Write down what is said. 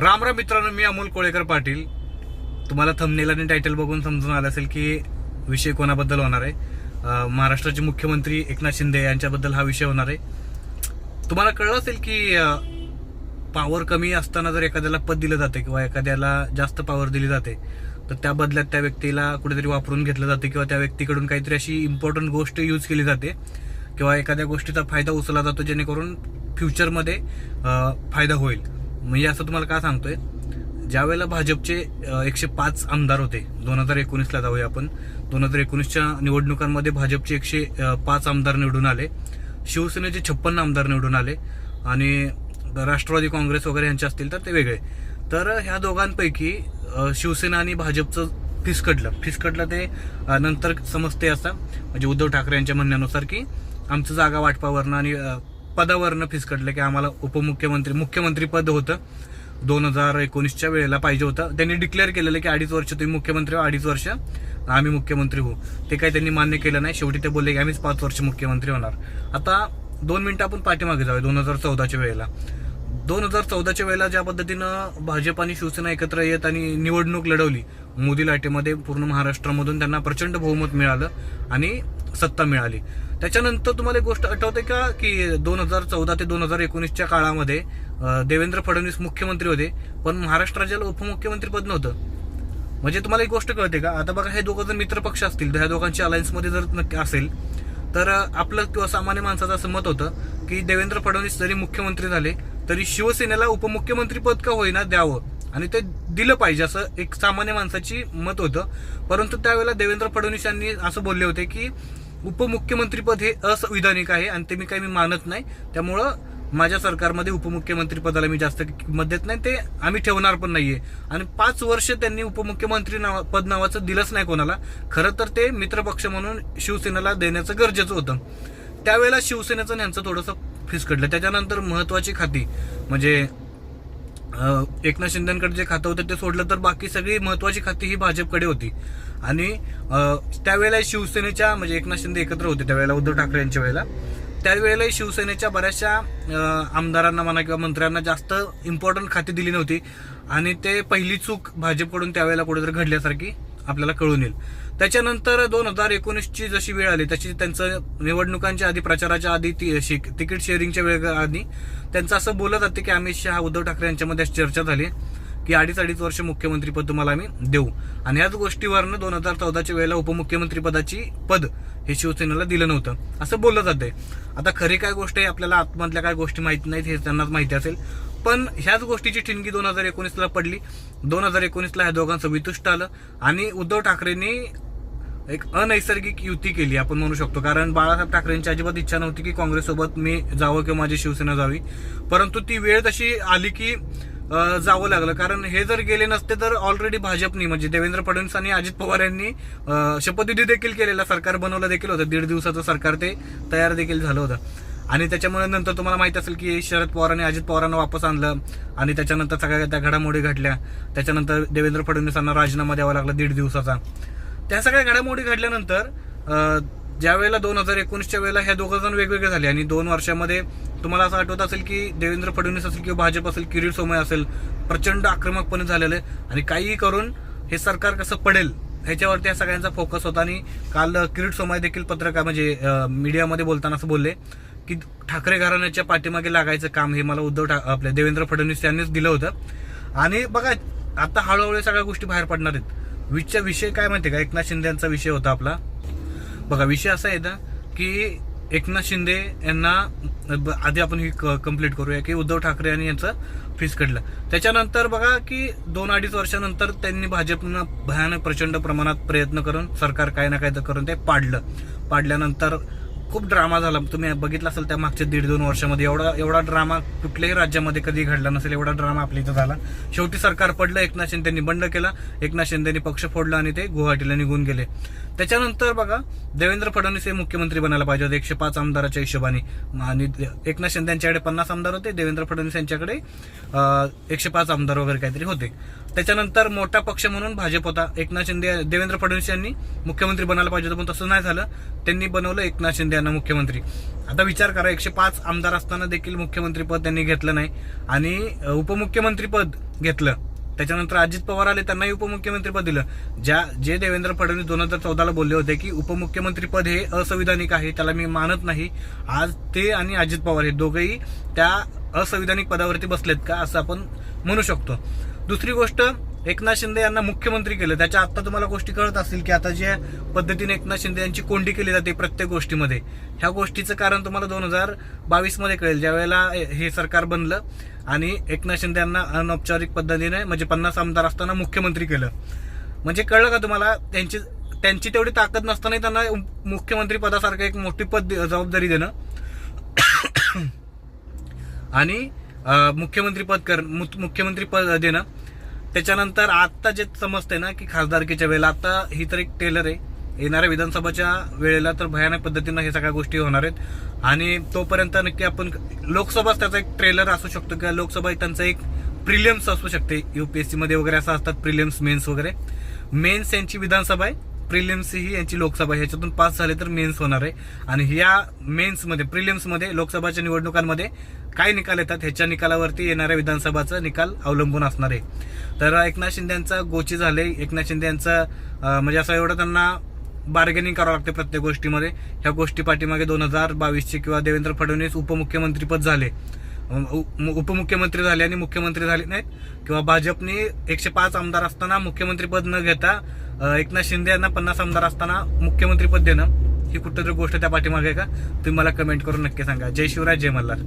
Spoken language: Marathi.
राम राम मित्रांनो मी अमोल कोळेकर पाटील. तुम्हाला थंबनेल आणि टायटल बघून समजून आलं असेल की विषय कोणाबद्दल होणार आहे. महाराष्ट्राचे मुख्यमंत्री एकनाथ शिंदे यांच्याबद्दल हा विषय होणार आहे. तुम्हाला कळलं असेल की पॉवर कमी असताना जर एखाद्याला पद दिलं जाते किंवा एखाद्याला जास्त पॉवर दिली जाते तर त्या बदल्यात त्या व्यक्तीला कुठेतरी वापरून घेतलं जाते किंवा त्या व्यक्तीकडून काहीतरी अशी इम्पॉर्टंट गोष्ट यूज केली जाते. किंवा एखाद्या गोष्टीचा फायदा उचलला जातो जेणेकरून फ्युचरमध्ये फायदा होईल. म्हणजे असं तुम्हाला का सांगतोय? ज्यावेळेला भाजपचे एकशे पाच आमदार होते दोन हजार एकोणीसला जाऊया आपण दोन हजार एकोणीसच्या निवडणुकांमध्ये भाजपचे एकशे पाच आमदार निवडून आले शिवसेनेचे छप्पन्न आमदार निवडून आले आणि राष्ट्रवादी काँग्रेस वगैरे यांचे असतील तर ते वेगळे. तर ह्या दोघांपैकी शिवसेना आणि भाजपचं फिसकटलं फिसकटलं ते नंतर समजते असं म्हणजे उद्धव ठाकरे यांच्या म्हणण्यानुसार की आमचं जागा वाटपावरनं आणि पदावरनं फिसकटलं की आम्हाला उपमुख्यमंत्री मुख्यमंत्री पद होतं. दोन हजार एकोणीसच्या वेळेला पाहिजे होतं. त्यांनी डिक्लेअर केलेलं की अडीच वर्ष तुम्ही मुख्यमंत्री अडीच वर्ष आम्ही मुख्यमंत्री होऊ. ते काही त्यांनी मान्य केलं नाही. शेवटी ते बोलले की आम्हीच पाच वर्ष मुख्यमंत्री होणार. आता दोन मिनिटं आपण पाठीमागे जाऊया दोन हजार चौदाच्या वेळेला. दोन हजार चौदाच्या वेळेला ज्या पद्धतीनं भाजप आणि शिवसेना एकत्र येत आणि निवडणूक लढवली मोदी लाटेमध्ये पूर्ण महाराष्ट्रामधून त्यांना प्रचंड बहुमत मिळालं आणि सत्ता मिळाली. त्याच्यानंतर तुम्हाला एक गोष्ट आठवते का की दोन हजार चौदा ते दोन हजार एकोणीसच्या काळामध्ये देवेंद्र फडणवीस मुख्यमंत्री होते पण महाराष्ट्र राज्याला उपमुख्यमंत्री पद नव्हतं. म्हणजे तुम्हाला एक गोष्ट कळते का आता बघा हे दोघं जर मित्र पक्ष असतील तर ह्या दोघांच्या अलायन्समध्ये जर नक्की असेल तर आपलं किंवा सामान्य माणसाचं असं मत होतं की देवेंद्र फडणवीस जरी मुख्यमंत्री झाले तरी शिवसेनेला उपमुख्यमंत्री पद का होईना द्यावं? आणि ते दिलं पाहिजे असं एक सामान्य माणसाची मत होतं. परंतु त्यावेळेला देवेंद्र फडणवीस यांनी असं बोलले होते की उपमुख्यमंत्रीपद हे असंविधानिक आहे आणि ते मी काही मी मानत नाही. त्यामुळं माझ्या सरकारमध्ये उपमुख्यमंत्री पदाला मी जास्त किंमत देत नाही. ते आम्ही ठेवणार पण नाहीये. आणि पाच वर्ष त्यांनी उपमुख्यमंत्री नाव पद नावाचं दिलंच नाही कोणाला. खरं तर ते मित्रपक्ष म्हणून शिवसेनेला देण्याचं गरजेचं होतं. त्यावेळेला शिवसेनेचं यांचं थोडंसं फिसकटलं त्याच्यानंतर महत्वाची खाती म्हणजे एकनाथ शिंदेकडे जे खातं होतं ते सोडलं तर बाकी सगळी महत्वाची खाती ही भाजपकडे होती. आणि त्यावेळेला शिवसेनेच्या म्हणजे एकनाथ शिंदे एकत्र होते त्यावेळेला उद्धव ठाकरे यांच्या वेळेला. त्यावेळेला शिवसेनेच्या बऱ्याचशा आमदारांना म्हणा किंवा मंत्र्यांना जास्त इम्पॉर्टंट खाती दिली नव्हती. आणि ते पहिली चूक भाजपकडून त्यावेळेला कुठेतरी घडल्यासारखी आपल्याला कळून येईल. त्याच्यानंतर दोन हजार एकोणीसची जशी वेळ आली तशी त्यांचं निवडणुकांच्या आधी प्रचाराच्या आधी ती तिकीट शेअरिंगच्या वेळ आधी त्यांचं असं बोलत जाते की अमित शहा उद्धव ठाकरे यांच्यामध्ये अशी चर्चा झाली की अडीच अडीच वर्ष मुख्यमंत्रीपद तुम्हाला आम्ही देऊ. आणि ह्याच गोष्टीवरनं दोन हजार चौदाच्या वेळेला उपमुख्यमंत्रीपदाची पद हे शिवसेनेला दिलं नव्हतं. असं बोललं जाते आता खरी काय गोष्ट आहे आपल्याला आतमधल्या काय गोष्टी माहीत नाहीत हे त्यांनाच माहिती असेल. पण ह्याच गोष्टीची ठिणगी दोन हजार एकोणीसला पडली. दोन हजार एकोणीसला ह्या दोघांचं वितुष्ट आलं. आणि उद्धव ठाकरेंनी एक अनैसर्गिक युती केली आपण म्हणू शकतो. कारण बाळासाहेब ठाकरेंची अजिबात इच्छा नव्हती की काँग्रेससोबत मी जावं किंवा माझी शिवसेना जावी. परंतु ती वेळ तशी आली की जावं लागलं. कारण हे जर गेले नसते तर ऑलरेडी भाजपनी म्हणजे देवेंद्र फडणवीस आणि अजित पवार यांनी शपथविधी देखील केलेला सरकार बनवलं देखील होतं. दीड दिवसाचं सरकार ते तयार देखील झालं होतं. आणि त्याच्यामुळे नंतर तुम्हाला माहीत असेल की शरद पवारांनी अजित पवारांना वापस आणलं. आणि त्याच्यानंतर सगळ्या त्या घडामोडी घडल्या. त्याच्यानंतर देवेंद्र फडणवीसांना राजीनामा द्यावा लागला दीड दिवसाचा. त्या सगळ्या घडामोडी घडल्यानंतर ज्या वेळेला दोन हजार एकोणीसच्या वेळेला ह्या दोघं जण वेगवेगळे झाले आणि दोन वर्षामध्ये तुम्हाला असं आठवत असेल की देवेंद्र फडणवीस असेल किंवा भाजप असेल किरीट सोमय असेल प्रचंड आक्रमकपणे झालेलं आहे आणि काहीही करून हे सरकार कसं पडेल ह्याच्यावरती या सगळ्यांचा फोकस होता आणि काल किरीट सोमय देखील पत्रकार म्हणजे मीडियामध्ये बोलताना असं बोलले. की ठाकरे घराण्याच्या पाठीमागे लागायचं काम हे मला उद्धव ठा आपल्या देवेंद्र फडणवीस यांनीच दिलं होतं. आणि बघा आता हळूहळू सगळ्या गोष्टी बाहेर पडणार आहेत. विषय विषय काय माहिती का? एकनाथ शिंदे यांचा विषय होता आपला. बघा विषय असा आहे ना की एकनाथ शिंदे यांना ब- आधी आपण ही कंप्लीट करूया की उद्धव ठाकरे यांनी यांचं फीस काढलं. त्याच्यानंतर बघा की दोन अडीच वर्षानंतर त्यांनी भाजपनं भयानक प्रचंड प्रमाणात प्रयत्न करून सरकार काय ना काय तर करून ते पाडलं. पाडल्यानंतर खूप ड्रामा झाला. तुम्ही बघितलं असेल त्या मागच्या दीड दोन वर्षामध्ये एवढा एवढा ड्रामा कुठल्याही राज्यामध्ये कधी घडला नसेल एवढा ड्रामा आपल्या इथं झाला. शेवटी सरकार पडलं एकनाथ शिंदेनी बंड केला एकनाथ शिंदेनी पक्ष फोडला आणि ते गुवाहाटीला निघून गेले. त्याच्यानंतर बघा देवेंद्र फडणवीस हे मुख्यमंत्री बनायला पाहिजे होते. एकशे पाच आमदाराच्या हिशोबाने. आणि एकनाथ शिंदे यांच्याकडे पन्नास आमदार होते देवेंद्र फडणवीस यांच्याकडे एकशे पाच आमदार वगैरे काहीतरी होते. त्याच्यानंतर मोठा पक्ष म्हणून भाजप होता. एकनाथ शिंदे देवेंद्र फडणवीस यांनी मुख्यमंत्री बनायला पाहिजे होतं पण तसं नाही झालं. त्यांनी बनवलं एकनाथ शिंदे यांना मुख्यमंत्री. आता विचार करा एकशे पाच आमदार असताना देखील मुख्यमंत्रीपद त्यांनी घेतलं नाही. आणि उपमुख्यमंत्रीपद घेतलं. त्याच्यानंतर अजित पवार आले त्यांनाही उपमुख्यमंत्रीपद दिलं. ज्या जे देवेंद्र फडणवीस दोन हजार चौदाला बोलले होते की उपमुख्यमंत्रीपद हे असंविधानिक आहे त्याला मी मानत नाही. आज ते आणि अजित पवार हे दोघेही त्या असंविधानिक पदावरती बसलेत का असं आपण म्हणू शकतो. दुसरी गोष्ट एकनाथ शिंदे यांना मुख्यमंत्री केलं. त्याच्या आता तुम्हाला गोष्टी कळत असतील की आता ज्या पद्धतीने एकनाथ शिंदे यांची कोंडी केली जाते प्रत्येक गोष्टीमध्ये ह्या गोष्टीचं कारण तुम्हाला दोन हजार बावीसमध्ये कळेल ज्या वेळेला हे सरकार बनलं आणि एकनाथ शिंदे यांना अनौपचारिक पद्धतीने म्हणजे पन्नास आमदार असताना मुख्यमंत्री केलं. म्हणजे कळलं का तुम्हाला? त्यांची त्यांची तेवढी ताकद नसतानाही त्यांना मुख्यमंत्री पदासारखं एक मोठी पद जबाबदारी देणं. आणि मुख्यमंत्री पद कर मु- मुख्यमंत्री पद देणं. त्याच्यानंतर आत्ता जे समजते ना की खासदारकीच्या वेळेला आता ही तर एक टेलर आहे. येणाऱ्या विधानसभाच्या वेळेला तर भयानक पद्धतीनं हे सगळ्या गोष्टी होणार आहेत. आणि तोपर्यंत नक्की आपण लोकसभाच त्याचा एक ट्रेलर असू शकतो किंवा लोकसभा त्यांचा एक प्रिलियम्स असू शकते. युपीएससी मध्ये वगैरे असं असतात प्रिलियम्स मेन्स वगैरे. मेन्स यांची विधानसभा आहे. प्रिलियम्स ही यांची लोकसभा ह्याच्यातून पास झाले तर मेन्स होणार आहे. आणि या मेन्समध्ये प्रिलियम्समध्ये लोकसभाच्या निवडणुकांमध्ये काय निकाल येतात? ह्याच्या निकालावरती येणाऱ्या विधानसभाचा निकाल अवलंबून असणार आहे. तर एकनाथ शिंदे यांचा गोची झाले. एकनाथ शिंदे यांचा म्हणजे असं एवढं त्यांना बार्गेनिंग करावं लागते प्रत्येक गोष्टीमध्ये. ह्या गोष्टी पाठीमागे दोन हजार बावीसचे किंवा देवेंद्र फडणवीस उपमुख्यमंत्रीपद झाले. उ- उपमुख्यमंत्री झाले आणि मुख्यमंत्री झाले नाहीत. किंवा भाजपने एकशे पाच आमदार असताना मुख्यमंत्रीपद न घेता एकनाथ शिंदे यांना पन्नास आमदार असताना मुख्यमंत्रीपद देणं ही कुठंतरी गोष्ट त्या पाठीमागे का? तुम्ही मला कमेंट करून नक्की सांगा. जय शिवराज जय मल्हार.